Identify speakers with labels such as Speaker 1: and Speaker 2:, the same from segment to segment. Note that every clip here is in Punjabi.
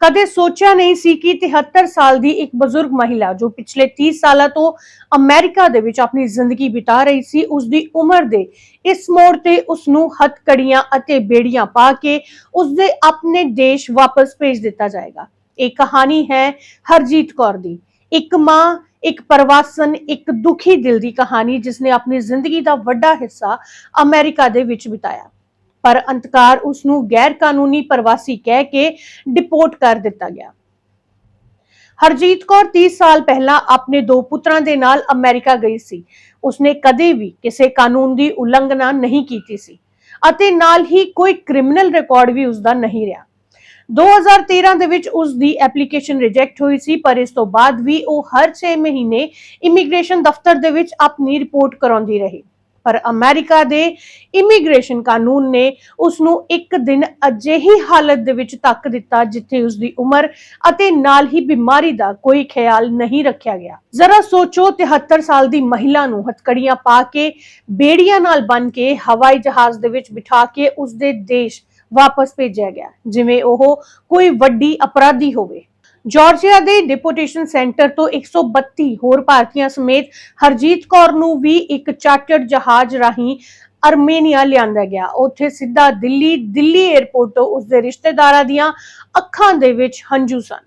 Speaker 1: ਕਦੇ ਸੋਚਿਆ ਨਹੀਂ ਸੀ ਕਿ 73 ਸਾਲ ਦੀ ਇੱਕ ਬਜ਼ੁਰਗ ਮਹਿਲਾ ਜੋ ਪਿਛਲੇ 30 ਸਾਲਾਂ ਤੋਂ ਅਮਰੀਕਾ ਦੇ ਵਿੱਚ ਆਪਣੀ ਜ਼ਿੰਦਗੀ ਬਿਤਾ ਰਹੀ ਸੀ ਉਸ ਦੀ ਉਮਰ ਦੇ ਇਸ ਮੋੜ ਤੇ ਉਸ ਨੂੰ ਹੱਥਕੜੀਆਂ ਅਤੇ ਬੇੜੀਆਂ ਪਾ ਕੇ ਉਸ ਦੇ ਆਪਣੇ ਦੇਸ਼ ਵਾਪਸ ਭੇਜ ਦਿੱਤਾ ਜਾਏਗਾ। ਇਹ ਕਹਾਣੀ ਹੈ ਹਰਜੀਤ ਕੌਰ ਦੀ। ਇੱਕ ਮਾਂ, ਇੱਕ ਪ੍ਰਵਾਸਨ, ਇੱਕ ਦੁਖੀ ਦਿਲ ਦੀ ਕਹਾਣੀ ਜਿਸ ਨੇ ਆਪਣੀ ਜ਼ਿੰਦਗੀ ਦਾ ਵੱਡਾ ਹਿੱਸਾ ਅਮਰੀਕਾ ਦੇ ਵਿੱਚ ਬਿਤਾਇਆ। ਪਰ ਅੰਤਕਾਰ ਉਸ ਨੂੰ ਗੈਰ ਕਾਨੂੰਨੀ ਪ੍ਰਵਾਸੀ ਕਹਿ ਕੇ ਡਿਪੋਰਟ ਕਰ ਦਿੱਤਾ ਗਿਆ। ਹਰਜੀਤ ਕੌਰ 30 ਸਾਲ ਪਹਿਲਾਂ ਆਪਣੇ ਦੋ ਪੁੱਤਰਾਂ ਦੇ ਨਾਲ ਅਮਰੀਕਾ ਗਈ ਸੀ। ਉਸਨੇ ਕਦੇ ਵੀ ਕਿਸੇ ਕਾਨੂੰਨ ਦੀ ਉਲੰਘਣਾ ਨਹੀਂ ਕੀਤੀ ਸੀ ਅਤੇ ਨਾਲ ਹੀ ਕੋਈ ਕ੍ਰਿਮੀਨਲ ਰਿਕਾਰਡ ਵੀ ਉਸਦਾ ਨਹੀਂ ਰਿਹਾ। 2013 ਦੇ ਵਿੱਚ ਉਸ ਦੀ ਐਪਲੀਕੇਸ਼ਨ ਰਿਜੈਕਟ ਹੋਈ ਸੀ, ਪਰ ਇਸ ਤੋਂ ਬਾਅਦ ਵੀ ਉਹ ਹਰ 6 ਮਹੀਨੇ ਇਮੀਗ੍ਰੇਸ਼ਨ ਦਫ਼ਤਰ ਦੇ ਵਿੱਚ ਆਪਣੀ ਰਿਪੋਰਟ ਕਰਾਉਂਦੀ ਰਹੀ। ਪਰ ਅਮਰੀਕਾ ਦੇ ਇਮੀਗ੍ਰੇਸ਼ਨ ਕਾਨੂੰਨ ਨੇ ਉਸ ਨੂੰ ਇੱਕ ਦਿਨ ਅਜਿਹੀ ਹਾਲਤ ਦੇ ਵਿੱਚ ਤੱਕ ਦਿੱਤਾ ਜਿੱਥੇ ਉਸ ਦੀ ਉਮਰ ਅਤੇ ਨਾਲ ਹੀ ਬਿਮਾਰੀ ਦਾ ਕੋਈ ਖਿਆਲ ਨਹੀਂ ਰੱਖਿਆ ਗਿਆ। ਜ਼ਰਾ ਸੋਚੋ 73 ਸਾਲ ਦੀ ਮਹਿਲਾ ਨੂੰ ਹਥਕੜੀਆਂ ਪਾ ਕੇ, ਬੇੜੀਆਂ ਨਾਲ ਬੰਨ ਕੇ, ਹਵਾਈ ਜਹਾਜ਼ ਦੇ ਵਿੱਚ ਬਿਠਾ ਕੇ ਉਸ ਦੇ ਦੇਸ਼ ਵਾਪਸ ਭੇਜਿਆ ਗਿਆ, ਜਿਵੇਂ ਉਹ ਕੋਈ ਵੱਡੀ ਅਪਰਾਧੀ ਹੋਵੇ। ਜਾਰਜੀਆ ਦੇ ਡਿਪੋਟੇਸ਼ਨ ਸੈਂਟਰ ਤੋਂ 132 ਹੋਰ ਭਾਰਤੀਆਂ ਸਮੇਤ ਹਰਜੀਤ ਕੌਰ ਨੂੰ ਵੀ ਇੱਕ ਚਾਰਟਰਡ ਜਹਾਜ਼ ਰਾਹੀਂ ਅਰਮੇਨੀਆ ਲਿਆਂਦਾ ਗਿਆ। ਉੱਥੇ ਸਿੱਧਾ ਦਿੱਲੀ ਦਿੱਲੀ 에ਅਰਪੋਰਟ ਤੋਂ ਉਸਦੇ ਰਿਸ਼ਤੇਦਾਰਾਂ ਦੀਆਂ ਅੱਖਾਂ ਦੇ ਵਿੱਚ ਹੰਝੂ ਸਨ।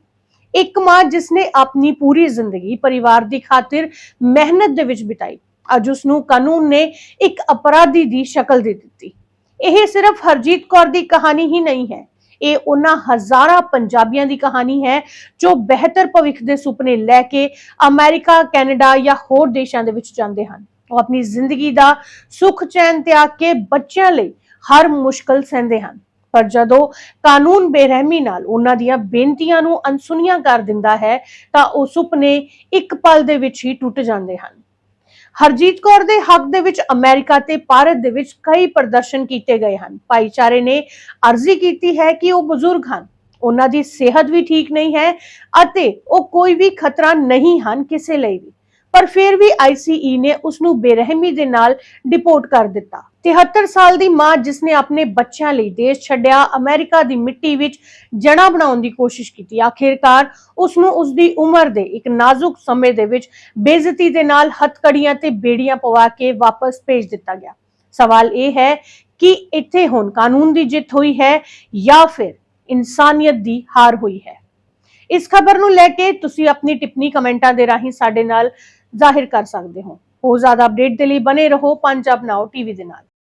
Speaker 1: ਇੱਕ ਮਾਂ ਜਿਸ ਨੇ ਆਪਣੀ ਪੂਰੀ ਜ਼ਿੰਦਗੀ ਪਰਿਵਾਰ ਦੀ ਖਾਤਰ ਮਿਹਨਤ ਦੇ ਵਿੱਚ ਬਿਤਾਈ, ਅੱਜ ਉਸ ਨੂੰ ਕਾਨੂੰਨ ਨੇ ਇੱਕ ਅਪਰਾਧੀ ਦੀ ਸ਼ਕਲ ਦੇ ਦਿੱਤੀ। ਇਹ ਸਿਰਫ ਹਰਜੀਤ ਕੌਰ ਦੀ ਕਹਾਣੀ ਹੀ ਨਹੀਂ ਹੈ ਇਹ ਉਹਨਾਂ ਹਜ਼ਾਰਾਂ ਪੰਜਾਬੀਆਂ ਦੀ ਕਹਾਣੀ ਹੈ ਜੋ ਬਿਹਤਰ ਭਵਿੱਖ ਦੇ ਸੁਪਨੇ ਲੈ ਕੇ ਅਮਰੀਕਾ, ਕੈਨੇਡਾ ਜਾਂ ਹੋਰ ਦੇਸ਼ਾਂ ਦੇ ਵਿੱਚ ਜਾਂਦੇ ਹਨ। ਉਹ ਆਪਣੀ ਜ਼ਿੰਦਗੀ ਦਾ ਸੁੱਖ ਚੈਨ ਤਿਆਗ ਕੇ ਬੱਚਿਆਂ ਲਈ ਹਰ ਮੁਸ਼ਕਲ ਸਹਿੰਦੇ ਹਨ। ਪਰ ਜਦੋਂ ਕਾਨੂੰਨ ਬੇਰਹਿਮੀ ਨਾਲ ਉਹਨਾਂ ਦੀਆਂ ਬੇਨਤੀਆਂ ਨੂੰ ਅਨਸੁਣੀਆਂ ਕਰ ਦਿੰਦਾ ਹੈ, ਤਾਂ ਉਹ ਸੁਪਨੇ ਇੱਕ ਪਲ ਦੇ ਵਿੱਚ ਹੀ ਟੁੱਟ ਜਾਂਦੇ ਹਨ। ਹਰਜੀਤ ਕੌਰ ਦੇ ਹੱਕ ਦੇ ਵਿੱਚ ਅਮਰੀਕਾ ਤੇ ਭਾਰਤ ਦੇ ਵਿੱਚ ਕਈ ਪ੍ਰਦਰਸ਼ਨ ਕੀਤੇ ਗਏ ਹਨ। ਭਾਈਚਾਰੇ ਨੇ ਅਰਜ਼ੀ ਕੀਤੀ ਹੈ ਕਿ ਉਹ ਬਜ਼ੁਰਗ ਹਨ। ਉਹਨਾਂ ਦੀ ਸਿਹਤ ਵੀ ਠੀਕ ਨਹੀਂ ਹੈ ਅਤੇ ਉਹ ਕੋਈ ਵੀ ਖਤਰਾ ਨਹੀਂ ਹਨ ਕਿਸੇ ਲਈ ਵੀ। ਪਰ ਫਿਰ ਵੀ ਆਈਸੀਈ ਨੇ ਉਸ ਨੂੰ ਬੇਰਹਿਮੀ ਦੇ ਨਾਲ ਡਿਪੋਰਟ ਕਰ ਦਿੱਤਾ। 73 ਸਾਲ ਦੀ ਮਾਂ ਜਿਸ ਨੇ ਆਪਣੇ ਬੱਚਿਆਂ ਲਈ ਦੇਸ਼ ਛੱਡਿਆ, ਅਮਰੀਕਾ ਦੀ ਮਿੱਟੀ ਵਿੱਚ ਜਣਾ ਬਣਾਉਣ ਦੀ ਕੋਸ਼ਿਸ਼ ਕੀਤੀ। ਆਖਿਰਕਾਰ ਉਸ ਨੂੰ ਉਸ ਦੀ ਉਮਰ ਦੇ ਇੱਕ ਨਾਜ਼ੁਕ ਸਮੇਂ ਦੇ ਵਿੱਚ ਬੇਇੱਜ਼ਤੀ ਦੇ ਨਾਲ ਹੱਥਕੜੀਆਂ ਤੇ ਬੇੜੀਆਂ ਪਵਾ ਕੇ ਵਾਪਸ ਭੇਜ ਦਿੱਤਾ ਗਿਆ। ਸਵਾਲ ਇਹ ਹੈ ਕਿ ਇੱਥੇ ਹੁਣ ਕਾਨੂੰਨ ਦੀ ਜਿੱਤ ਹੋਈ ਹੈ ਜਾਂ ਫਿਰ ਇਨਸਾਨੀਅਤ ਦੀ ਹਾਰ ਹੋਈ ਹੈ? ਇਸ ਖਬਰ ਨੂੰ ਲੈ ਕੇ ਤੁਸੀਂ ਆਪਣੀ ਟਿੱਪਣੀ ਕਮੈਂਟਾਂ ਦੇ ਰਾਹੀਂ ਸਾਡੇ ਨਾਲ ਜ਼ਾਹਿਰ ਕਰ ਸਕਦੇ ਹੋ। ਹੋਰ ਜ਼ਿਆਦਾ ਅਪਡੇਟ ਦੇ ਲਈ ਬਨੇ ਰਹੋ ਪੰਜਾਬ ਨਾਓ ਟੀਵੀ ਦੇ ਨਾਲ।